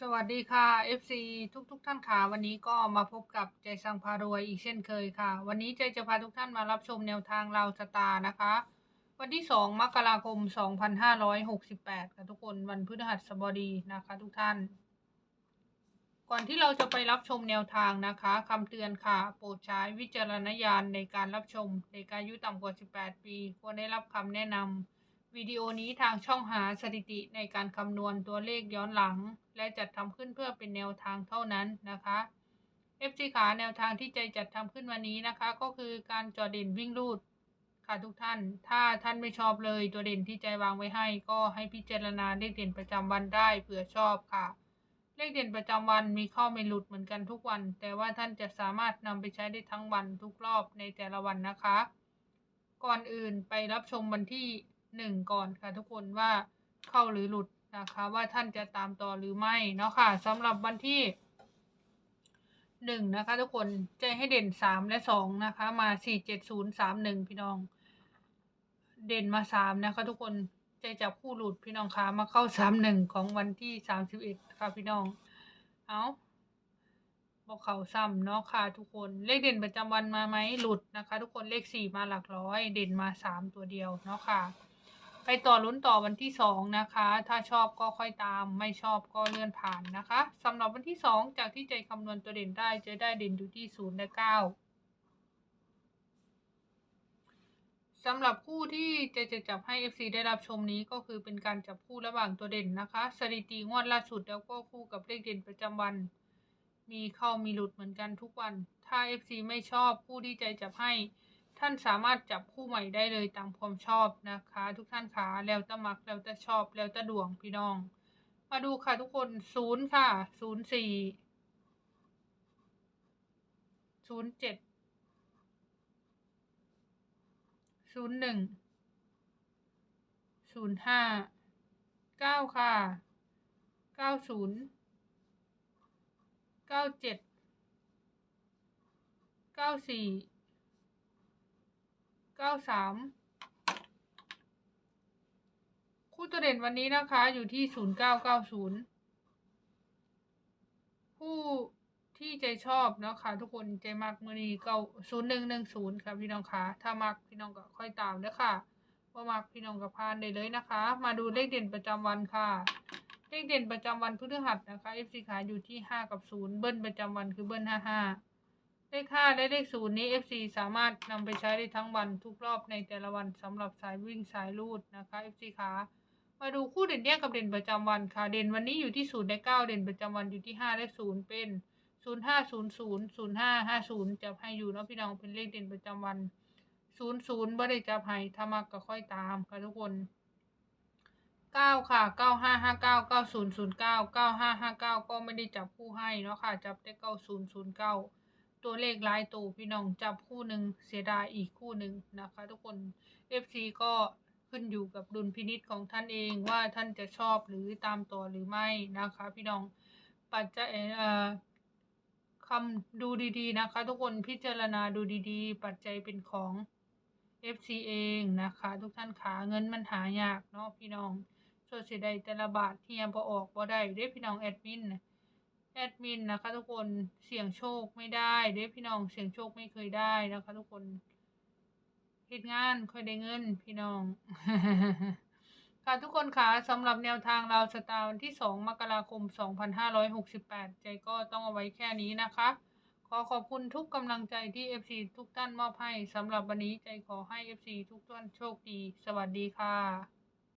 สวัสดีค่ะ FC ทุกทุกๆท่านค่ะ วันนี้ก็มาพบกับใจสังพารวยอีกเช่นเคยค่ะ วันนี้ใจจะพาทุกท่านมารับชมแนวทางเราสตาร์นะคะ วันที่ 2 มกราคม 2568 ค่ะทุกคนวันพฤหัสบดีนะคะ ทุกท่าน ก่อนที่เราจะไปรับชมแนวทางนะคะคำเตือนค่ะ โปรดใช้วิจารณญาณในการรับชม เด็กอายุต่ำกว่า 18 ปี ควรได้รับคำแนะนำ วิดีโอนี้ทางช่องหาสถิติในการคำนวณตัวเลขย้อนหลัง และจัดทำขึ้นเพื่อเป็นแนวทางเท่านั้นนะคะ FC ขาแนวทางที่ใจจัดทำขึ้นวันนี้นะคะ ก็คือการจอเด่นวิ่งรูดค่ะทุกท่าน ถ้าท่านไม่ชอบเลยตัวเด่นที่ใจวางไว้ให้ ก็ให้พิจารณาเลขเด่นประจำวันได้เผื่อชอบค่ะ เลขเด่นประจำวันมีข้าไม่หลุดเหมือนกันทุกวัน แต่ว่าท่านจะสามารถนำไปใช้ได้ทั้งวันทุกรอบในแต่ละวันนะคะ ก่อนอื่นไปรับชมวันที่ หนึ่งก่อนค่ะทุกคนว่าเข้าหรือหลุดนะคะ ว่าท่านจะตามต่อหรือไม่เนาะค่ะสำหรับวันที่หนึ่งนะคะ ทุกคนใจให้เด่นสามและสองนะคะ มาสี่เจ็ดศูนย์สามหนึ่งพี่น้อง เด่นมาสามนะคะ ทุกคนใจจับคู่หลุดพี่น้องคะมาเข้าสามหนึ่งของวันที่สามสิบเอ็ดค่ะพี่น้อง เอาบอกเขาซ้ำเนาะค่ะ ทุกคนเลขเด่นประจำวันมาไหมหลุดนะคะ ทุกคนเลขสี่มาหลักร้อย เด่นมาสามตัวเดียวเนาะค่ะ ไปต่อลุ้นต่อวันที่สองนะคะ ถ้าชอบก็ค่อยตาม ไม่ชอบก็เลื่อนผ่านนะคะสำหรับวันที่สองจากที่ใจคำนวณตัวเด่นได้จะได้เด่นอยู่ที่ศูนย์และเก้าสำหรับคู่ที่จะจะจับให้ FC ได้รับชมนี้ก็คือเป็นการจับคู่ระหว่างตัวเด่นนะคะ สถิติงวดล่าสุดแล้วก็คู่กับเลขเด่นประจำวัน มีเข้ามีหลุดเหมือนกันทุกวัน ถ้า FC ไม่ชอบคู่ที่ใจจับให้ ท่านสามารถจับคู่ใหม่ได้เลยตามความชอบนะคะ ทุกท่านขาแล้วแต่มักแล้วแต่ชอบแล้วแต่ดวงพี่น้อง มาดูค่ะทุกคนศูนย์ค่ะศูนย์สี่ศูนย์เจ็ดศูนย์หนึ่งศูนย์ห้าเก้าค่ะเก้าศูนย์เก้าเจ็ดเก้าสี่ เก้าสามคู่ตัวเด่นวันนี้นะคะอยู่ที่ศูนย์เก้าเก้าศูนย์ผู้ที่ใจชอบเนาะค่ะทุกคนใจมักมือนี้เก้าศูนย์หนึ่งหนึ่งศูนย์ค่ะพี่น้องคะถ้ามักพี่น้องก็ค่อยตามเด้อค่ะว่ามักพี่น้องก็พานได้เลยนะคะ มาดูเลขเด่นประจำวันค่ะ เลขเด่นประจำวันพฤหัสนะคะ FC ขายอยู่ที่ห้ากับศูนย์เบิ้ลประจำวันคือเบิ้ลห้าห้า เลขห้าและเลขศูนย์นี้ FC สามารถนำไปใช้ได้ทั้งวันทุกรอบในแต่ละวันสำหรับสายวิ่งสายลูดนะคะ FC ขามาดูคู่เด่นแยกกับเด่นประจำวันค่ะ เด่นวันนี้อยู่ที่ศูนย์และเก้าเด่นประจำวันอยู่ที่ห้าและศูนย์เป็นศูนย์ห้าศูนย์ศูนย์ศูนย์ห้าห้าศูนย์จับให้อยู่นะพี่น้องเป็นเลขเด่นประจำวันศูนย์ศูนย์บ่ได้จับให้ถ้ามักก็ค่อยตามค่ะทุกคนเก้าค่ะเก้าห้าห้าเก้าเก้าศูนย์ศูนย์เก้าเก้าห้าห้าเก้าก็ไม่ได้จับคู่ให้เนาะค่ะ จับได้เก้าศูนย์ศูนย์เก้า ตัวเลขลายตัวพี่น้องจับคู่หนึ่งเสียดายอีกคู่หนึ่งนะคะ ทุกคน FC ก็ขึ้นอยู่กับดุลพินิษของท่านเองว่าท่านจะชอบหรือตามต่อหรือไม่นะคะ พี่น้องปัจจัยเอ่อคำดูดีๆนะคะ ทุกคนพิจารณาดูดีๆ ปัจจัยเป็นของ FC เองนะคะ ทุกท่านขาเงินมันหายากเนาะพี่น้องส่วนเสียดายแต่ละบาทที่ยังพอออกบ่ได้เด้พี่น้องแอดมินนะ แอดมินนะคะ ทุกคนเสี่ยงโชคไม่ได้เด้พี่น้องเสี่ยงโชคไม่เคยได้นะคะ ทุกคนเฮ็ดงานค่อยได้เงิน พี่น้อง ค่ะทุกคนคะสำหรับแนวทางเราสตาร์วันที่ 2 มกราคม 2568 ใจก็ต้องเอาไว้แค่นี้นะคะ ขอขอบคุณทุกกำลังใจที่ FC ทุกท่านมอบให้สำหรับวันนี้ใจขอให้ FC ทุกท่านโชคดี สวัสดีค่ะ